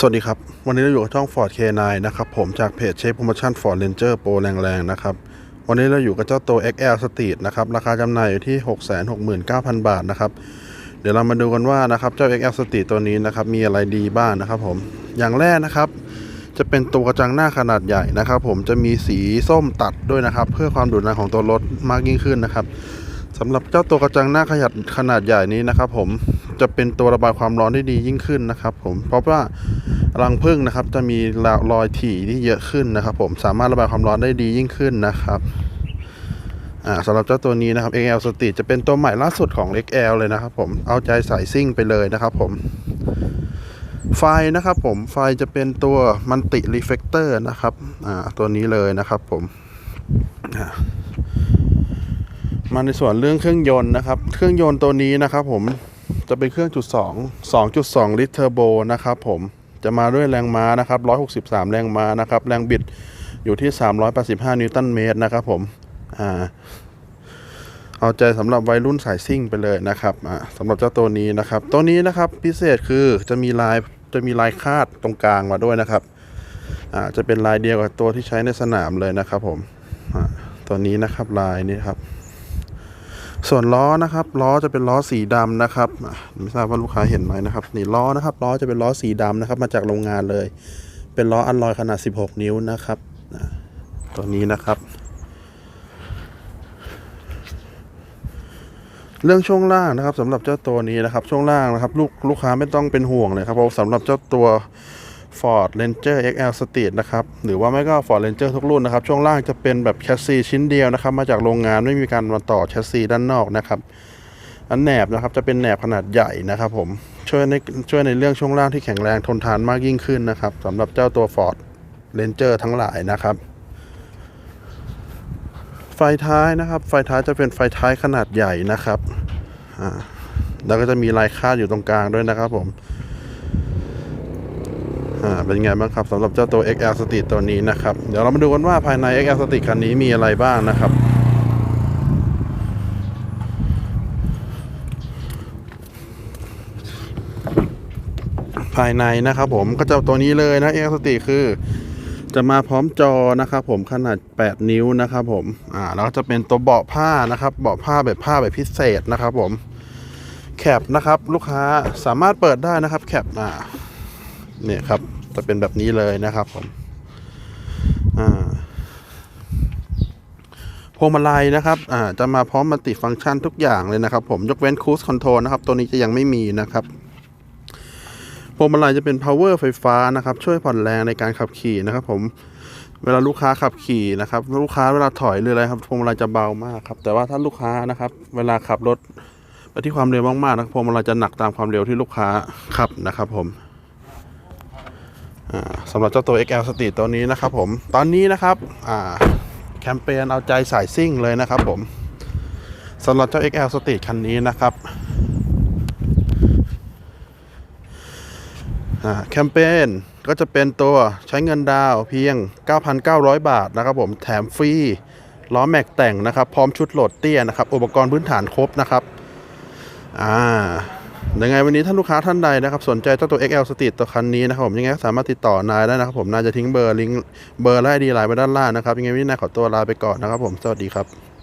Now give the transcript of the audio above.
สวัสดีครับ วันนี้เราอยู่กับช่อง Ford K9 นะครับ ผมจากเพจเชฟโปรโมชั่น Ford Ranger Pro แรงๆ นะครับ วันนี้เราอยู่กับเจ้าตัว XL Street นะครับ ราคาจำหน่ายอยู่ที่ 669,000 บาทนะครับ เดี๋ยวเรามาดูกันว่านะครับ เจ้า XL Street ตัวนี้นะครับ มีอะไรดีบ้างนะครับผม อย่างแรกนะครับ จะเป็นตัวกระจังหน้าขนาดใหญ่นะครับผมจะมีสีส้มตัดด้วยนะครับ เพื่อความดุดันของตัวรถมากยิ่งขึ้นนะครับสำหรับเจ้าตัวกระจังหน้าขยัดขนาดใหญ่นี้นะครับ ผม จะเป็นตัวระบายความร้อนได้ดียิ่งขึ้นนะครับ ผมเพราะว่ารังผึ้งนะครับ จะมีรอยถี่ที่เยอะขึ้นนะครับ ผมสามารถระบายความร้อนได้ดียิ่งขึ้นนะครับสำหรับเจ้าตัวนี้นะครับ XL Street จะเป็นตัวใหม่ล่าสุดของ XL เลยนะครับ ผมเอาใจสายซิ่งไปเลยนะครับ ผม ไฟนะครับ ผมไฟจะเป็นตัวมันติรีเฟกเตอร์นะครับตัวนี้เลยนะครับ ผมมาในส่วนเรื่องเครื่องยนต์นะครับ เครื่องยนต์ตัวนี้นะครับ ผม จะเป็นเครื่องจุด2 2.2 ลิตรเทอร์โบนะครับผมจะมาด้วยแรงม้านะครับ 163 แรงม้านะครับ แรงบิดอยู่ที่ 385 นิวตันเมตรนะครับผมอ่าเอาใจสำหรับวัยรุ่นสายซิ่งไปเลยนะครับสำหรับเจ้าตัวนี้นะครับ ตัวนี้นะครับพิเศษคือจะมีลายจะมีลายคาดตรงกลางมาด้วยนะครับจะเป็นลายเดียวกับตัวที่ใช้ในสนามเลยนะครับผมตัวนี้นะครับลายนี้ครับ ส่วนล้อนะครับล้อจะเป็นล้อสีดำนะครับไม่ทราบว่าลูกค้าเห็นไหมนะครับนี่ล้อนะครับล้อจะเป็นล้อสีดำนะครับมาจากโรงงานเลย เป็นล้ออัลลอยขนาด 16 นิ้วนะครับตัวนี้นะครับ เรื่องช่วงล่างนะครับสำหรับเจ้าตัวนี้นะครับช่วงล่างนะครับ ลูกลูกค้าไม่ต้องเป็นห่วงเลยครับเพราะสำหรับเจ้าตัว Ford Ranger XL Street นะครับ หรือว่าไม่ก็ Ford Ranger ทุกรุ่นนะครับ ช่วงล่างจะเป็นแบบแชสซีชิ้นเดียวนะครับ มาจากโรงงานไม่มีการมาต่อแชสซีด้านนอกนะครับ อันแหนบนะครับจะเป็นแหนบขนาดใหญ่นะครับผม ช่วยในช่วยในเรื่องช่วงล่างที่แข็งแรงทนทานมากยิ่งขึ้นนะครับสำหรับเจ้าตัว Ford Ranger ทั้งหลายนะครับไฟท้ายนะครับ ไฟท้ายจะเป็นไฟท้ายขนาดใหญ่นะครับ อ่า แล้วก็จะมีลายคาดอยู่ตรงกลางด้วยนะครับผม อ่าเป็นไงบ้างครับสำหรับเจ้าตัว XL Street ตัวนี้นะครับ เดี๋ยวเรามาดูกันว่าภายใน XL Street คันนี้มีอะไรบ้างนะครับภายในนะครับผมก็จะตัวนี้เลยนะ XL Street คือ จะมาพร้อมจอนะครับผมขนาด 8 นิ้วนะครับผมอ่าแล้วก็จะเป็นตัวเบาะผ้านะครับเบาะผ้าแบบผ้าแบบพิเศษนะครับผมแคปนะครับลูกค้าสามารถเปิดได้นะครับแคปอ่าเนี่ยครับ จะเป็นแบบนี้เลยนะครับผมพวงมาลัยนะครับอ่าจะมาพร้อมมัลติฟังก์ชันทุกอย่างเลยนะครับ ผมยกเว้น Cruise Control นะครับ ตัวนี้จะยังไม่มีนะครับพวงมาลัยจะเป็น power ไฟฟ้านะครับ ช่วยผ่อนแรงในการขับขี่นะครับ ผมเวลาลูกค้าขับขี่นะครับ ลูกค้าเวลาถอยหรืออะไรครับพวงมาลัยจะเบามากครับ แต่ว่าถ้าลูกค้านะครับ เวลาขับรถไปที่ความเร็วมากๆนะครับพวงมาลัยจะหนักตามความเร็วที่ลูกค้าขับนะครับ ผมอ่า สำหรับเจ้าตัว XL Street ตัวนี้นะครับผม ตอนนี้นะครับแคมเปญเอาใจสายซิ่งเลยนะครับผมสำหรับเจ้า XL Street คันนี้นะครับแคมเปญก็จะเป็นตัวใช้เงินดาวเพียง 9,900 บาทนะครับผมแถมฟรีล้อแม็กแต่งนะครับ พร้อมชุดโหลดเตี้ยนะครับ อุปกรณ์พื้นฐานครบนะครับ อ่า ยังไงวันนี้ท่านลูกค้าท่านใดนะครับสนใจเจ้าตัว XL Street ตัวคันนี้นะครับผมยังไงก็สามารถติดต่อนายได้นะครับผมนายจะทิ้งเบอร์ลิงก์เบอร์และไอดีไลน์ไว้ด้านล่างนะครับยังไงวันนี้นายขอตัวลาไปก่อนนะครับผมสวัสดีครับ